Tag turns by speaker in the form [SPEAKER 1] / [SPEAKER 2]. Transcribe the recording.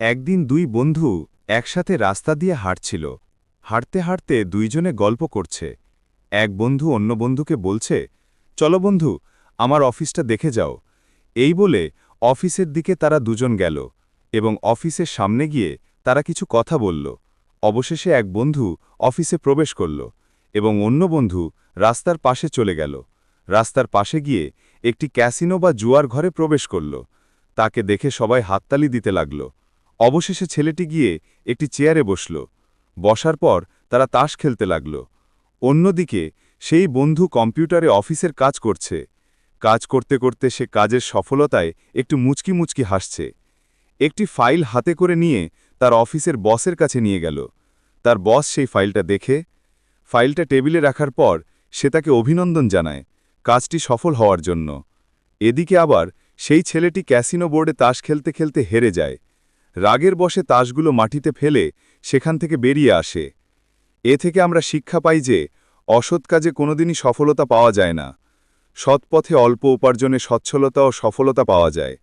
[SPEAKER 1] একদিন দুই বন্ধু একসাথে রাস্তা দিয়ে হাঁটছিল। হাঁটতে হাঁটতে দুইজনে গল্প করছে। এক বন্ধু অন্য বন্ধুকে বলছে, চলো বন্ধু, আমার অফিসটা দেখে যাও। এই বলে অফিসের দিকে তারা দুজন গেল এবং অফিসের সামনে গিয়ে তারা কিছু কথা বলল। অবশেষে এক বন্ধু অফিসে প্রবেশ করল এবং অন্য বন্ধু রাস্তার পাশে চলে গেল। রাস্তার পাশে গিয়ে একটি ক্যাসিনো বা জুয়ার ঘরে প্রবেশ করল। তাকে দেখে সবাই হাততালি দিতে লাগল। অবশেষে ছেলেটি গিয়ে একটি চেয়ারে বসল। বসার পর তারা তাস খেলতে লাগল। অন্যদিকে সেই বন্ধু কম্পিউটারে অফিসের কাজ করছে। কাজ করতে করতে সে কাজের সফলতায় একটু মুচকি মুচকি হাসছে। একটি ফাইল হাতে করে নিয়ে তার অফিসের বসের কাছে নিয়ে গেল। তার বস সেই ফাইলটা দেখে, ফাইলটা টেবিলে রাখার পর সে তাকে অভিনন্দন জানায়, কাজটি সফল হওয়ার জন্য। এদিকে আবার সেই ছেলেটি ক্যাসিনো বোর্ডে তাস খেলতে খেলতে হেরে যায়। রাগের বসে তাসগুলো মাটিতে ফেলে সেখান থেকে বেরিয়ে আসে। এ থেকে আমরা শিক্ষা পাই যে, অসৎ কাজে কোনোদিনই সফলতা পাওয়া যায় না। সৎপথে অল্প উপার্জনে সচ্ছলতা ও সফলতা পাওয়া যায়।